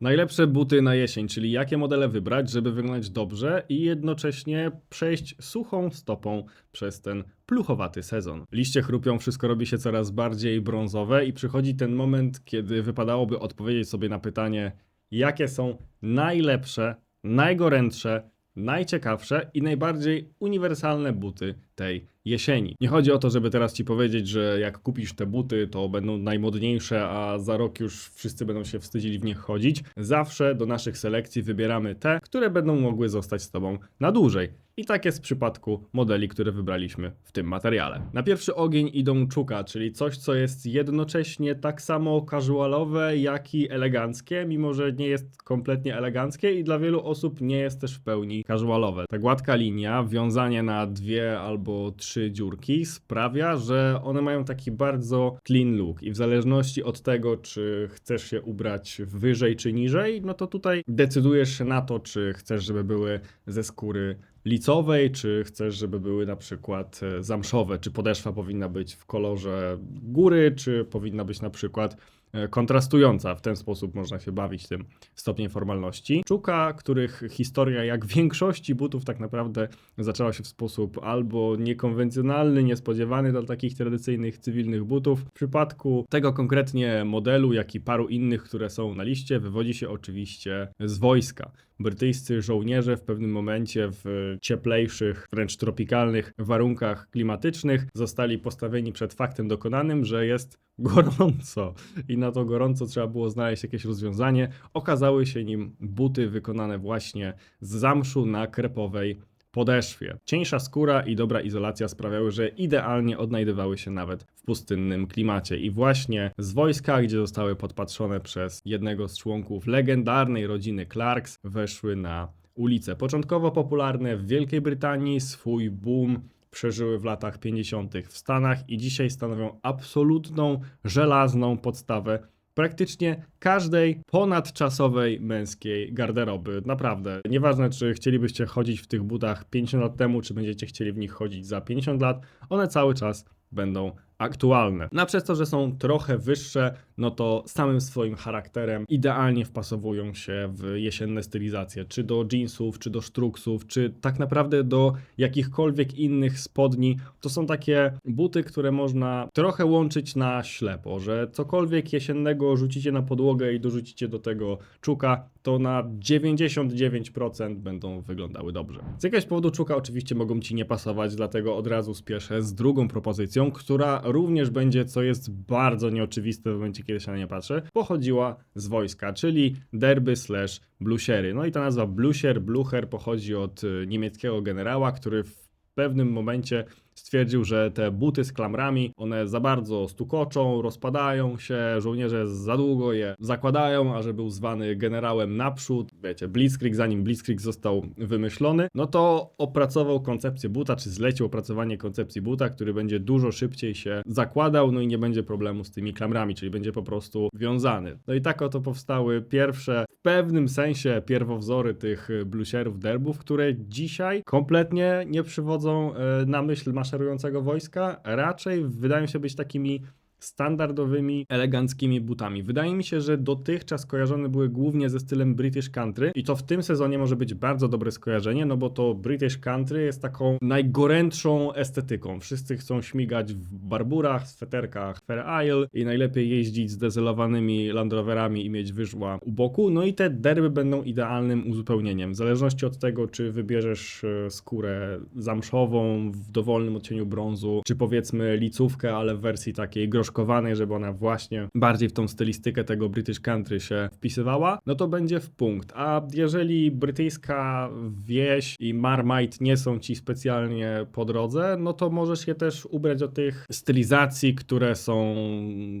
Najlepsze buty na jesień, czyli jakie modele wybrać, żeby wyglądać dobrze i jednocześnie przejść suchą stopą przez ten pluchowaty sezon. Liście chrupią, wszystko robi się coraz bardziej brązowe i przychodzi ten moment, kiedy wypadałoby odpowiedzieć sobie na pytanie, jakie są najlepsze, najgorętsze, najciekawsze i najbardziej uniwersalne buty tej jesieni. Nie chodzi o to, żeby teraz ci powiedzieć, że jak kupisz te buty, to będą najmodniejsze, a za rok już wszyscy będą się wstydzili w nich chodzić. Zawsze do naszych selekcji wybieramy te, które będą mogły zostać z tobą na dłużej. I tak jest w przypadku modeli, które wybraliśmy w tym materiale. Na pierwszy ogień idą czuka, czyli coś, co jest jednocześnie tak samo casualowe, jak i eleganckie, mimo że nie jest kompletnie eleganckie i dla wielu osób nie jest też w pełni casualowe. Ta gładka linia, wiązanie na dwie albo trzy dziurki sprawia, że one mają taki bardzo clean look i w zależności od tego, czy chcesz się ubrać wyżej czy niżej, no to tutaj decydujesz się na to, czy chcesz, żeby były ze skóry licowej, czy chcesz, żeby były na przykład e, zamszowe, czy podeszwa powinna być w kolorze góry, czy powinna być na przykład e, kontrastująca. W ten sposób można się bawić tym stopniem formalności. Czuka, których historia, jak większości butów, tak naprawdę zaczęła się w sposób albo niekonwencjonalny, niespodziewany dla takich tradycyjnych cywilnych butów. W przypadku tego konkretnie modelu, jak i paru innych, które są na liście, wywodzi się oczywiście z wojska. Brytyjscy żołnierze w pewnym momencie w cieplejszych, wręcz tropikalnych warunkach klimatycznych zostali postawieni przed faktem dokonanym, że jest gorąco i na to gorąco trzeba było znaleźć jakieś rozwiązanie. Okazały się nim buty wykonane właśnie z zamszu na krepowej podeszwie. Cieńsza skóra i dobra izolacja sprawiały, że idealnie odnajdywały się nawet w pustynnym klimacie. I właśnie z wojska, gdzie zostały podpatrzone przez jednego z członków legendarnej rodziny Clarks, weszły na ulice. Początkowo popularne w Wielkiej Brytanii, swój boom przeżyły w latach 50. w Stanach i dzisiaj stanowią absolutną, żelazną podstawę praktycznie każdej ponadczasowej męskiej garderoby. Naprawdę. Nieważne, czy chcielibyście chodzić w tych butach 50 lat temu, czy będziecie chcieli w nich chodzić za 50 lat, one cały czas będą aktualne. No a przez to, że są trochę wyższe, no to samym swoim charakterem idealnie wpasowują się w jesienne stylizacje, czy do jeansów, czy do sztruksów, czy tak naprawdę do jakichkolwiek innych spodni. To są takie buty, które można trochę łączyć na ślepo, że cokolwiek jesiennego rzucicie na podłogę i dorzucicie do tego czuka, to na 99% będą wyglądały dobrze. Z jakiegoś powodu czuka oczywiście mogą Ci nie pasować, dlatego od razu spieszę z drugą propozycją, która również będzie, co jest bardzo nieoczywiste w momencie, kiedy się na nie patrzy, pochodziła z wojska, czyli derby slash blusiery. No i ta nazwa blusier, blucher pochodzi od y, niemieckiego generała, który w pewnym momencie stwierdził, że te buty z klamrami, one za bardzo stukoczą, rozpadają się, żołnierze za długo je zakładają, a że był zwany generałem naprzód, wiecie, Blitzkrieg, zanim Blitzkrieg został wymyślony, no to opracował koncepcję buta, czy zlecił opracowanie koncepcji buta, który będzie dużo szybciej się zakładał, no i nie będzie problemu z tymi klamrami, czyli będzie po prostu wiązany. No i tak oto powstały pierwsze, w pewnym sensie pierwowzory tych blusierów, derbów, które dzisiaj kompletnie nie przywodzą e, na myśl maszerującego wojska, raczej wydają się być takimi standardowymi, eleganckimi butami. Wydaje mi się, że dotychczas kojarzone były głównie ze stylem British Country i to w tym sezonie może być bardzo dobre skojarzenie, no bo to British Country jest taką najgorętszą estetyką. Wszyscy chcą śmigać w barburach, sweterkach Fair Isle i najlepiej jeździć z dezelowanymi Land Roverami i mieć wyżła u boku. No i te derby będą idealnym uzupełnieniem. W zależności od tego, czy wybierzesz e, skórę zamszową w dowolnym odcieniu brązu, czy powiedzmy licówkę, ale w wersji takiej groszkowanej, żeby ona właśnie bardziej w tą stylistykę tego British Country się wpisywała, no to będzie w punkt. A jeżeli brytyjska wieś i Marmite nie są ci specjalnie po drodze, no to możesz się też ubrać do tych stylizacji, które są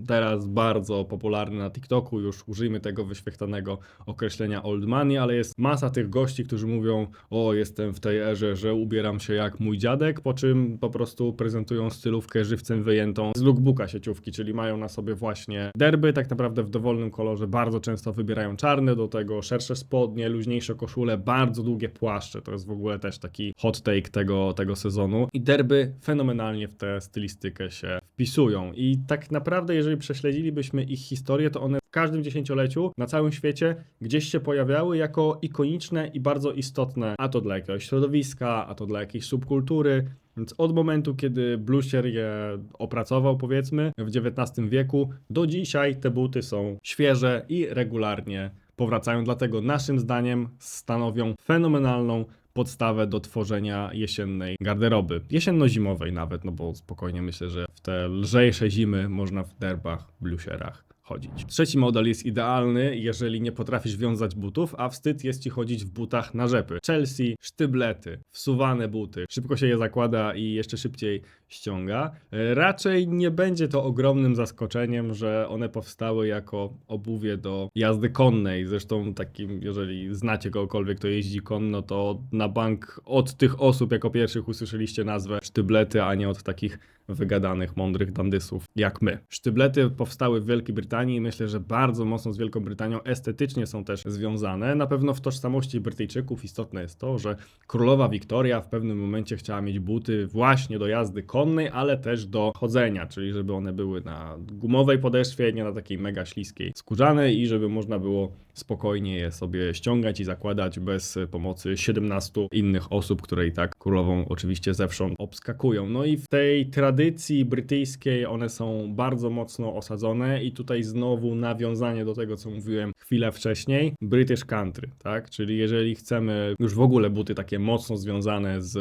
teraz bardzo popularne na TikToku. Już użyjmy tego wyświechtanego określenia old money, ale jest masa tych gości, którzy mówią: O, jestem w tej erze, że ubieram się jak mój dziadek, po czym po prostu prezentują stylówkę żywcem wyjętą z lookbooka sieciówki, czyli mają na sobie właśnie derby, tak naprawdę w dowolnym kolorze. Bardzo często wybierają czarne, do tego szersze spodnie, luźniejsze koszule, bardzo długie płaszcze. To jest w ogóle też taki hot take tego, tego sezonu. I derby fenomenalnie w tę stylistykę się wpisują. I tak naprawdę, jeżeli prześledzilibyśmy ich historię, to one w każdym dziesięcioleciu na całym świecie gdzieś się pojawiały jako ikoniczne i bardzo istotne, a to dla jakiegoś środowiska, a to dla jakiejś subkultury. Więc od momentu, kiedy Blucher je opracował, powiedzmy, w XIX wieku, do dzisiaj te buty są świeże i regularnie powracają. Dlatego naszym zdaniem stanowią fenomenalną podstawę do tworzenia jesiennej garderoby. Jesienno-zimowej nawet, no bo spokojnie myślę, że w te lżejsze zimy można w derbach, blucherach chodzić. Trzeci model jest idealny, jeżeli nie potrafisz wiązać butów, a wstyd jest ci chodzić w butach na rzepy. Chelsea, sztyblety, wsuwane buty. Szybko się je zakłada i jeszcze szybciej ściąga. E, Raczej nie będzie to ogromnym zaskoczeniem, że one powstały jako obuwie do jazdy konnej. Zresztą takim, jeżeli znacie kogokolwiek, kto jeździ konno, to na bank od tych osób jako pierwszych usłyszeliście nazwę sztyblety, a nie od takich wygadanych, mądrych dandysów jak my. Sztyblety powstały w Wielkiej Brytanii i myślę, że bardzo mocno z Wielką Brytanią estetycznie są też związane. Na pewno w tożsamości Brytyjczyków istotne jest to, że królowa Wiktoria w pewnym momencie chciała mieć buty właśnie do jazdy konnej, ale też do chodzenia, czyli żeby one były na gumowej podeszwie, nie na takiej mega śliskiej skórzanej i żeby można było spokojnie je sobie ściągać i zakładać bez pomocy 17 innych osób, które i tak królową oczywiście zewsząd obskakują. No i w tej tradycji brytyjskiej one są bardzo mocno osadzone i tutaj znowu nawiązanie do tego, co mówiłem chwilę wcześniej, British Country, tak? Czyli jeżeli chcemy już w ogóle buty takie mocno związane z,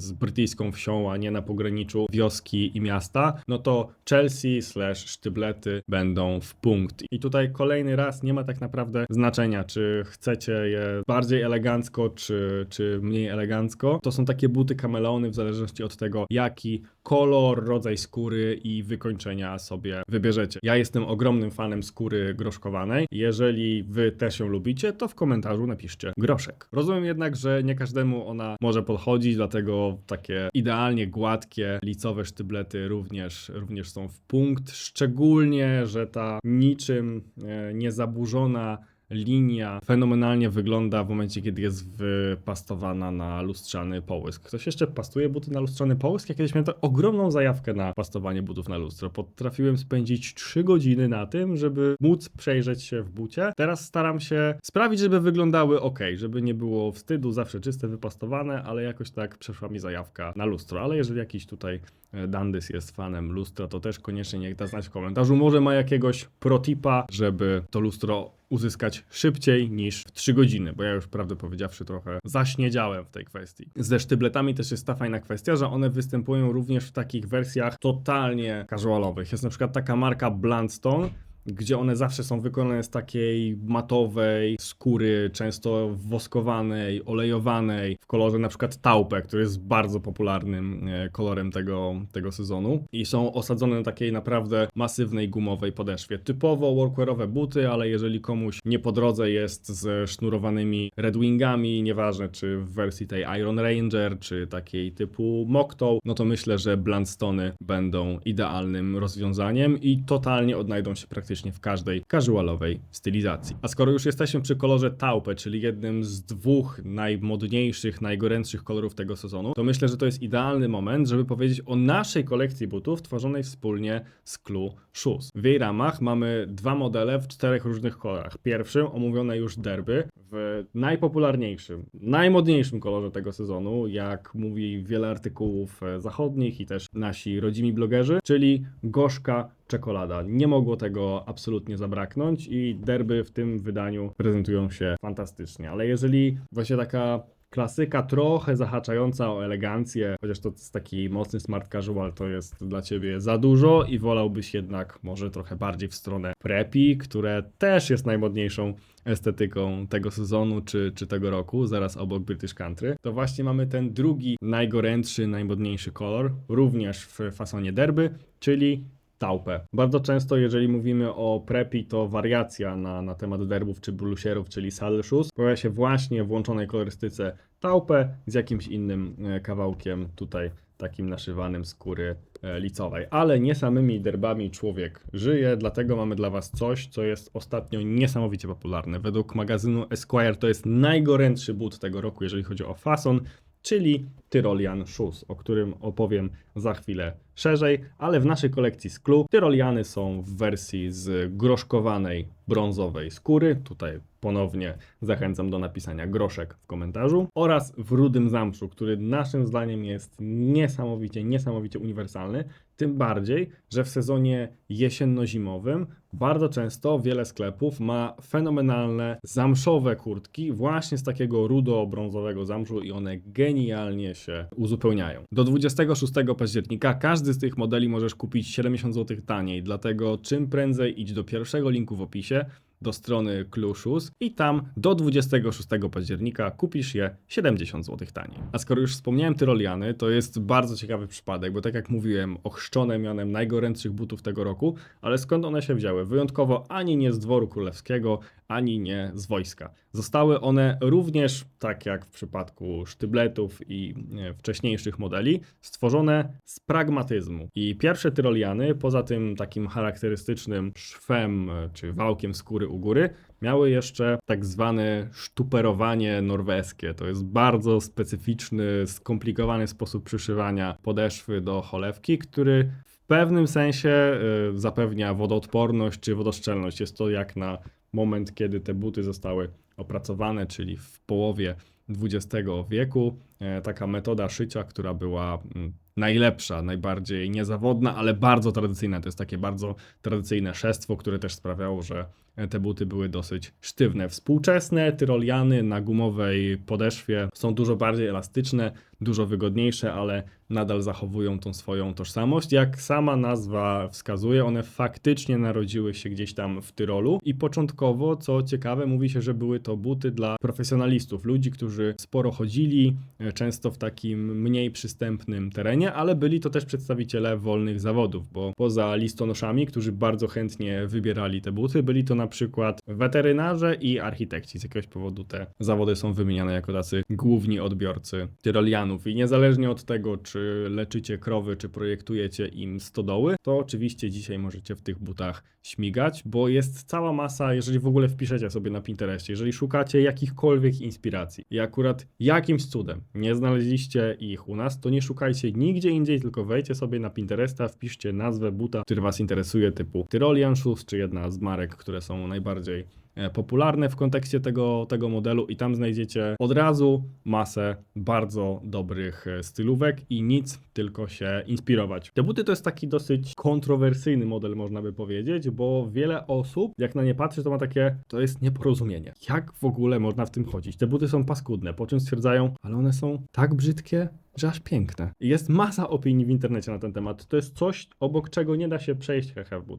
z brytyjską wsią, a nie na pograniczu wioski i miasta, no to Chelsea slash sztyblety będą w punkt. I tutaj kolejny raz nie ma tak naprawdę znaczenia, czy chcecie je bardziej elegancko, czy, czy mniej elegancko. To są takie buty kameleony w zależności od tego, jaki kolor, rodzaj skóry i wykończenia sobie wybierzecie. Ja jestem ogromnym fanem skóry groszkowanej. Jeżeli wy też ją lubicie, to w komentarzu napiszcie groszek. Rozumiem jednak, że nie każdemu ona może podchodzić, dlatego takie idealnie gładkie, licowe sztyblety również, również są w punkt. Szczególnie, że ta niczym e, niezaburzona linia fenomenalnie wygląda w momencie, kiedy jest wypastowana na lustrzany połysk. Ktoś jeszcze pastuje buty na lustrzany połysk? Ja kiedyś miałem to ogromną zajawkę na pastowanie butów na lustro. Potrafiłem spędzić 3 godziny na tym, żeby móc przejrzeć się w bucie. Teraz staram się sprawić, żeby wyglądały ok, żeby nie było wstydu, zawsze czyste, wypastowane, ale jakoś tak przeszła mi zajawka na lustro. Ale jeżeli jakiś tutaj e, Dandys jest fanem lustra, to też koniecznie niech da znać w komentarzu. Może ma jakiegoś protipa, żeby to lustro uzyskać szybciej niż w 3 godziny, bo ja już prawdę powiedziawszy trochę zaśniedziałem w tej kwestii. Ze sztybletami też jest ta fajna kwestia, że one występują również w takich wersjach totalnie casualowych. Jest na przykład taka marka Bluntstone, gdzie one zawsze są wykonane z takiej matowej skóry, często woskowanej, olejowanej, w kolorze na przykład taupe, który jest bardzo popularnym e, kolorem tego, tego sezonu i są osadzone na takiej naprawdę masywnej gumowej podeszwie. Typowo workwearowe buty, ale jeżeli komuś nie po drodze jest z sznurowanymi Red Wingami, nieważne czy w wersji tej Iron Ranger, czy takiej typu Mocktoe, no to myślę, że Bluntstony będą idealnym rozwiązaniem i totalnie odnajdą się praktycznie w każdej casualowej stylizacji. A skoro już jesteśmy przy kolorze taupe, czyli jednym z dwóch najmodniejszych, najgorętszych kolorów tego sezonu, to myślę, że to jest idealny moment, żeby powiedzieć o naszej kolekcji butów tworzonej wspólnie z Clue Shoes. W jej ramach mamy dwa modele w czterech różnych kolorach. Pierwszym omówione już derby w najpopularniejszym, najmodniejszym kolorze tego sezonu, jak mówi wiele artykułów e, zachodnich i też nasi rodzimi blogerzy, czyli gorzka czekolada. Nie mogło tego absolutnie zabraknąć i derby w tym wydaniu prezentują się fantastycznie. Ale jeżeli właśnie taka klasyka trochę zahaczająca o elegancję, chociaż to jest taki mocny smart casual, to jest dla ciebie za dużo i wolałbyś jednak może trochę bardziej w stronę preppy, które też jest najmodniejszą estetyką tego sezonu czy, czy tego roku, zaraz obok British Country, to właśnie mamy ten drugi najgorętszy, najmodniejszy kolor, również w fasonie derby, czyli Bardzo często, jeżeli mówimy o prepi, to wariacja na, na temat derbów czy blusierów, czyli shoes, pojawia się właśnie w włączonej kolorystyce taupę z jakimś innym e, kawałkiem tutaj takim naszywanym skóry e, licowej. Ale nie samymi derbami człowiek żyje, dlatego mamy dla Was coś, co jest ostatnio niesamowicie popularne. Według magazynu Esquire to jest najgorętszy but tego roku, jeżeli chodzi o fason, czyli Tyrolian Shoes, o którym opowiem za chwilę szerzej, ale w naszej kolekcji sklu tyroliany są w wersji z groszkowanej brązowej skóry. Tutaj ponownie zachęcam do napisania groszek w komentarzu. Oraz w rudym zamszu, który naszym zdaniem jest niesamowicie, niesamowicie uniwersalny. Tym bardziej, że w sezonie jesienno-zimowym bardzo często wiele sklepów ma fenomenalne zamszowe kurtki właśnie z takiego rudo-brązowego zamszu i one genialnie się uzupełniają. Do 26 października każdy z tych modeli możesz kupić 70 zł taniej, dlatego czym prędzej idź do pierwszego linku w opisie, do strony Kluszus i tam do 26 października kupisz je 70 zł taniej. A skoro już wspomniałem Tyroliany, to jest bardzo ciekawy przypadek, bo tak jak mówiłem, ochrzczone mianem najgorętszych butów tego roku, ale skąd one się wzięły? Wyjątkowo ani nie z dworu królewskiego, ani nie z wojska. Zostały one również, tak jak w przypadku sztybletów i e, wcześniejszych modeli, stworzone z pragmatyzmu. I pierwsze tyroliany, poza tym takim charakterystycznym szwem e, czy wałkiem skóry u góry, miały jeszcze tak zwane sztuperowanie norweskie. To jest bardzo specyficzny, skomplikowany sposób przyszywania podeszwy do cholewki, który w pewnym sensie y, zapewnia wodoodporność czy wodoszczelność. Jest to jak na moment, kiedy te buty zostały opracowane, czyli w połowie XX wieku. E, Taka metoda szycia, która była mm, najlepsza, najbardziej niezawodna, ale bardzo tradycyjna. To jest takie bardzo tradycyjne szestwo, które też sprawiało, że e, te buty były dosyć sztywne. Współczesne tyroliany na gumowej podeszwie są dużo bardziej elastyczne, dużo wygodniejsze, ale nadal zachowują tą swoją tożsamość. Jak sama nazwa wskazuje, one faktycznie narodziły się gdzieś tam w Tyrolu i początkowo, co ciekawe, mówi się, że były to buty dla profesjonalistów, ludzi, którzy sporo chodzili, e, często w takim mniej przystępnym terenie, ale byli to też przedstawiciele wolnych zawodów, bo poza listonoszami, którzy bardzo chętnie wybierali te buty, byli to na przykład weterynarze i architekci. Z jakiegoś powodu te zawody są wymieniane jako tacy główni odbiorcy tyrolianów i niezależnie od tego, czy leczycie krowy, czy projektujecie im stodoły, to oczywiście dzisiaj możecie w tych butach śmigać, bo jest cała masa, jeżeli w ogóle wpiszecie sobie na Pinterestie, jeżeli szukacie jakichkolwiek inspiracji i akurat jakimś cudem nie znaleźliście ich u nas, to nie szukajcie nigdzie indziej, tylko wejdźcie sobie na Pinteresta, wpiszcie nazwę buta, który Was interesuje, typu Tyrolian Shoes, czy jedna z marek, które są najbardziej popularne w kontekście tego, tego modelu i tam znajdziecie od razu masę bardzo dobrych e, stylówek i nic, tylko się inspirować. Te buty to jest taki dosyć kontrowersyjny model, można by powiedzieć, bo wiele osób, jak na nie patrzy, to ma takie, to jest nieporozumienie. Jak w ogóle można w tym chodzić? Te buty są paskudne, po czym stwierdzają, ale one są tak brzydkie, że aż piękne. Jest masa opinii w internecie na ten temat. To jest coś, obok czego nie da się przejść hehe w.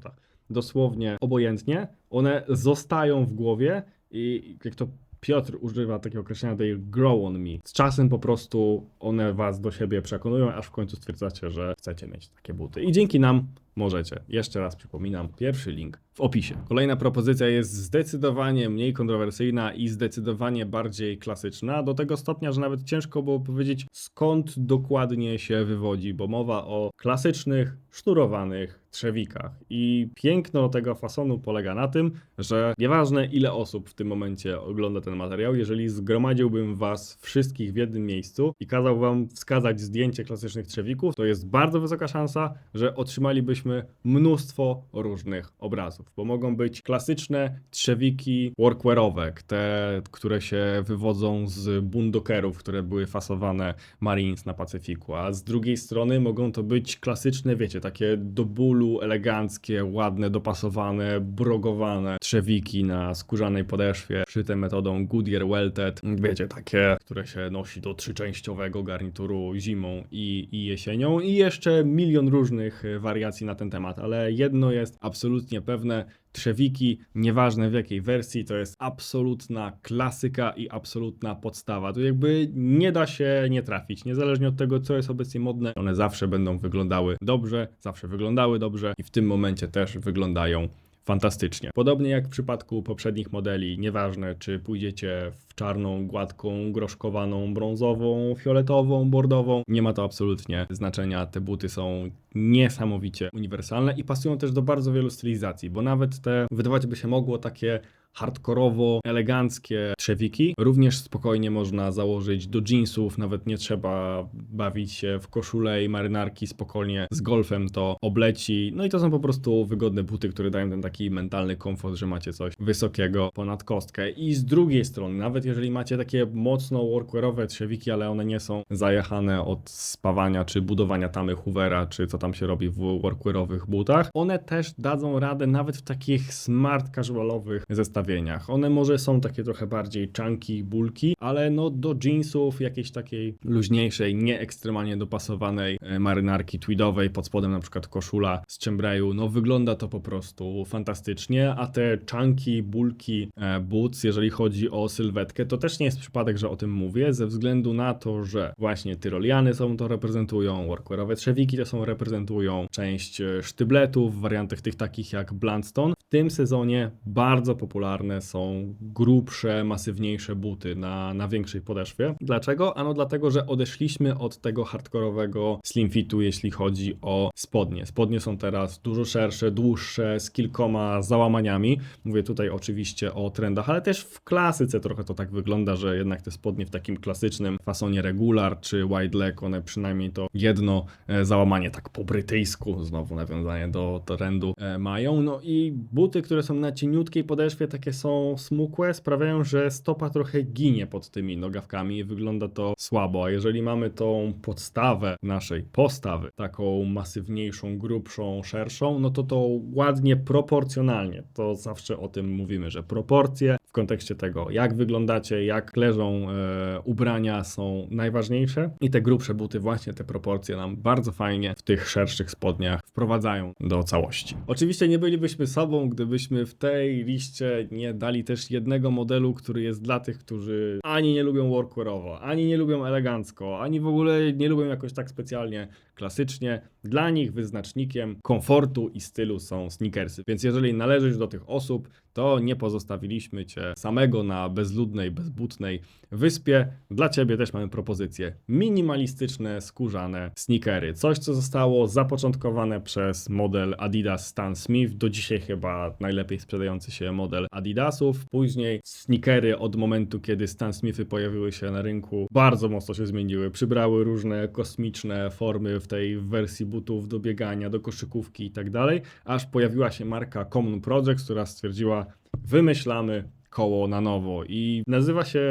Dosłownie obojętnie. One zostają w głowie i jak to Piotr używa takiego określenia they grow on me. Z czasem po prostu one was do siebie przekonują, aż w końcu stwierdzacie, że chcecie mieć takie buty. I dzięki nam możecie. Jeszcze raz przypominam, pierwszy link w opisie. Kolejna propozycja jest zdecydowanie mniej kontrowersyjna i zdecydowanie bardziej klasyczna, do tego stopnia, że nawet ciężko było powiedzieć skąd dokładnie się wywodzi, bo mowa o klasycznych, sznurowanych trzewikach. I piękno tego fasonu polega na tym, że nieważne ile osób w tym momencie ogląda ten materiał, jeżeli zgromadziłbym was wszystkich w jednym miejscu i kazał wam wskazać zdjęcie klasycznych trzewików, to jest bardzo wysoka szansa, że otrzymalibyśmy mnóstwo różnych obrazów, bo mogą być klasyczne trzewiki workwearowe, te, które się wywodzą z bundokerów, które były fasowane Marines na Pacyfiku, a z drugiej strony mogą to być klasyczne, wiecie, takie do bólu eleganckie, ładne, dopasowane, brogowane trzewiki na skórzanej podeszwie, szyte metodą Goodyear Welted, wiecie, takie, które się nosi do trzyczęściowego garnituru zimą i, i jesienią i jeszcze milion różnych wariacji na ten temat, ale jedno jest absolutnie pewne, trzewiki, nieważne w jakiej wersji, to jest absolutna klasyka i absolutna podstawa. Tu jakby nie da się nie trafić, niezależnie od tego, co jest obecnie modne, one zawsze będą wyglądały dobrze, zawsze wyglądały dobrze i w tym momencie też wyglądają fantastycznie. Podobnie jak w przypadku poprzednich modeli, nieważne czy pójdziecie w czarną, gładką, groszkowaną, brązową, fioletową, bordową, nie ma to absolutnie znaczenia. Te buty są niesamowicie uniwersalne i pasują też do bardzo wielu stylizacji, bo nawet te, wydawać by się mogło, takie hardkorowo eleganckie trzewiki. Również spokojnie można założyć do jeansów, nawet nie trzeba bawić się w koszulę i marynarki, spokojnie z golfem to obleci. No i to są po prostu wygodne buty, które dają ten taki mentalny komfort, że macie coś wysokiego ponad kostkę. I z drugiej strony, nawet jeżeli macie takie mocno workwearowe trzewiki, ale one nie są zajechane od spawania czy budowania tamy hoovera, czy co tam się robi w workwearowych butach, one też dadzą radę nawet w takich smart casualowych zestawieniach. One może są takie trochę bardziej chunky, bulki, ale no do jeansów jakiejś takiej luźniejszej, nie ekstremalnie dopasowanej e, marynarki tweedowej, pod spodem na przykład koszula z chembrayu, no wygląda to po prostu fantastycznie, a te chunky, bulki e, boots, jeżeli chodzi o sylwetkę, to też nie jest przypadek, że o tym mówię, ze względu na to, że właśnie tyroliany są to reprezentują, workwearowe trzewiki to są reprezentują, część e, sztybletów w wariantach tych takich jak Bluntstone. W tym sezonie bardzo popularne są grubsze, masywniejsze buty na, na większej podeszwie. Dlaczego? Ano dlatego, że odeszliśmy od tego hardkorowego slim fitu, jeśli chodzi o spodnie. Spodnie są teraz dużo szersze, dłuższe, z kilkoma załamaniami. Mówię tutaj oczywiście o trendach, ale też w klasyce trochę to tak wygląda, że jednak te spodnie w takim klasycznym fasonie regular czy wide leg, one przynajmniej to jedno e, załamanie tak po brytyjsku, znowu nawiązanie do trendu e, mają. No i buty, które są na cieniutkiej podeszwie, takie są smukłe, sprawiają, że stopa trochę ginie pod tymi nogawkami i wygląda to słabo. A jeżeli mamy tą podstawę naszej postawy, taką masywniejszą, grubszą, szerszą, no to to ładnie proporcjonalnie. To zawsze o tym mówimy, że proporcje w kontekście tego, jak wyglądacie, jak leżą e, ubrania są najważniejsze i te grubsze buty, właśnie te proporcje nam bardzo fajnie w tych szerszych spodniach wprowadzają do całości. Oczywiście nie bylibyśmy sobą, gdybyśmy w tej liście nie dali też jednego modelu, który jest dla tych, którzy ani nie lubią workwearowo, ani nie lubią elegancko, ani w ogóle nie lubią jakoś tak specjalnie klasycznie. Dla nich wyznacznikiem komfortu i stylu są sneakersy. Więc jeżeli należysz do tych osób, to nie pozostawiliśmy cię samego na bezludnej, bezbutnej wyspie. Dla ciebie też mamy propozycję. Minimalistyczne, skórzane sneakery. Coś, co zostało zapoczątkowane przez model Adidas Stan Smith. Do dzisiaj chyba najlepiej sprzedający się model Adidasów. Później sneakery od momentu, kiedy Stan Smithy pojawiły się na rynku, bardzo mocno się zmieniły. Przybrały różne kosmiczne formy w tej wersji butów do biegania, do koszykówki i tak dalej, aż pojawiła się marka Common Projects, która stwierdziła, wymyślamy koło na nowo i nazywa się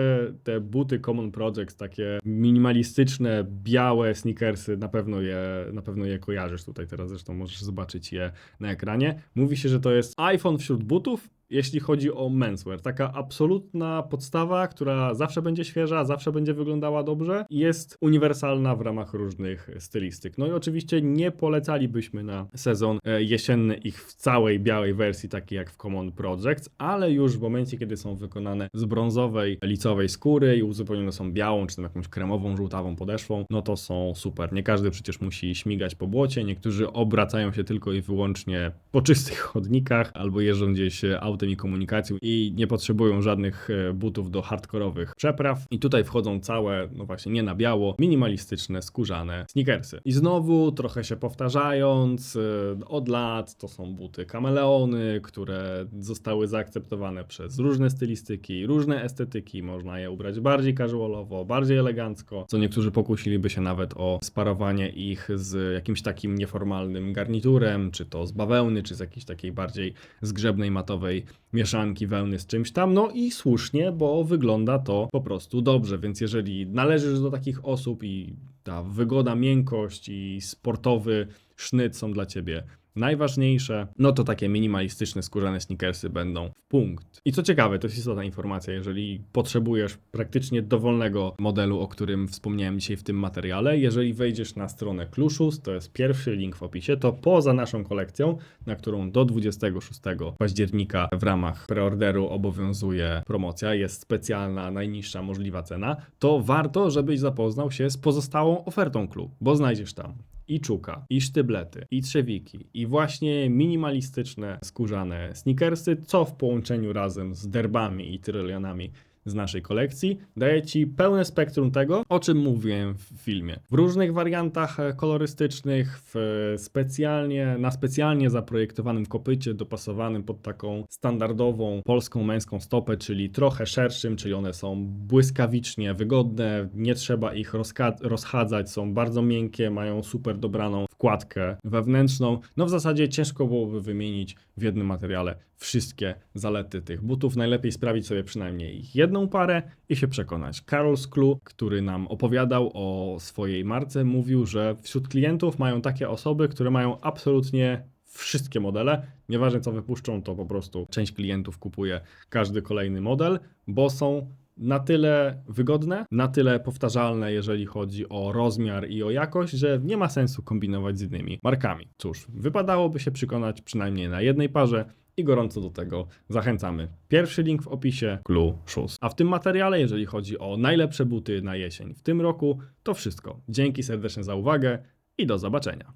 te buty Common Projects, takie minimalistyczne, białe sneakersy, na pewno je, na pewno je kojarzysz tutaj teraz, zresztą możesz zobaczyć je na ekranie. Mówi się, że to jest iPhone wśród butów, jeśli chodzi o menswear. Taka absolutna podstawa, która zawsze będzie świeża, zawsze będzie wyglądała dobrze i jest uniwersalna w ramach różnych stylistyk. No i oczywiście nie polecalibyśmy na sezon e, jesienny ich w całej białej wersji, takiej jak w Common Projects, ale już w momencie, kiedy są wykonane z brązowej, licowej skóry i uzupełnione są białą, czy tam jakąś kremową, żółtawą podeszwą, no to są super. Nie każdy przecież musi śmigać po błocie, niektórzy obracają się tylko i wyłącznie po czystych chodnikach albo jeżdżą gdzieś autem i komunikacją i nie potrzebują żadnych e, butów do hardkorowych przepraw. I tutaj wchodzą całe, no właśnie nie na biało, minimalistyczne, skórzane sneakersy. I znowu trochę się powtarzając, e, od lat to są buty kameleony, które zostały zaakceptowane przez różne stylistyki, różne estetyki. Można je ubrać bardziej casualowo, bardziej elegancko, co niektórzy pokusiliby się nawet o sparowanie ich z jakimś takim nieformalnym garniturem, czy to z bawełny, czy z jakiejś takiej bardziej zgrzebnej, matowej mieszanki wełny z czymś tam. No i słusznie, bo wygląda to po prostu dobrze. Więc jeżeli należysz do takich osób i ta wygoda, miękkość i sportowy sznyt są dla ciebie najważniejsze, no to takie minimalistyczne skórzane sneakersy będą w punkt. I co ciekawe, to jest istotna informacja, jeżeli potrzebujesz praktycznie dowolnego modelu, o którym wspomniałem dzisiaj w tym materiale, jeżeli wejdziesz na stronę Kluszus, to jest pierwszy link w opisie, to poza naszą kolekcją, na którą do 26 października w ramach preorderu obowiązuje promocja, jest specjalna, najniższa możliwa cena, to warto, żebyś zapoznał się z pozostałą ofertą klub, bo znajdziesz tam i czuka, i sztyblety, i trzewiki, i właśnie minimalistyczne skórzane sneakersy, co w połączeniu razem z derbami i tyrolianami z naszej kolekcji daje Ci pełne spektrum tego, o czym mówiłem w filmie. W różnych wariantach e, kolorystycznych, w e, specjalnie, na specjalnie zaprojektowanym kopycie, dopasowanym pod taką standardową polską męską stopę, czyli trochę szerszym, czyli one są błyskawicznie wygodne, nie trzeba ich rozchadzać, są bardzo miękkie, mają super dobraną wkładkę wewnętrzną. No w zasadzie ciężko byłoby wymienić w jednym materiale wszystkie zalety tych butów. Najlepiej sprawić sobie przynajmniej jedną parę i się przekonać. Karol Sklu, który nam opowiadał o swojej marce, mówił, że wśród klientów mają takie osoby, które mają absolutnie wszystkie modele. Nieważne co wypuszczą, to po prostu część klientów kupuje każdy kolejny model, bo są na tyle wygodne, na tyle powtarzalne, jeżeli chodzi o rozmiar i o jakość, że nie ma sensu kombinować z innymi markami. Cóż, wypadałoby się przekonać przynajmniej na jednej parze i gorąco do tego zachęcamy. Pierwszy link w opisie Clue Shoes. A w tym materiale, jeżeli chodzi o najlepsze buty na jesień w tym roku, to wszystko. Dzięki serdecznie za uwagę i do zobaczenia.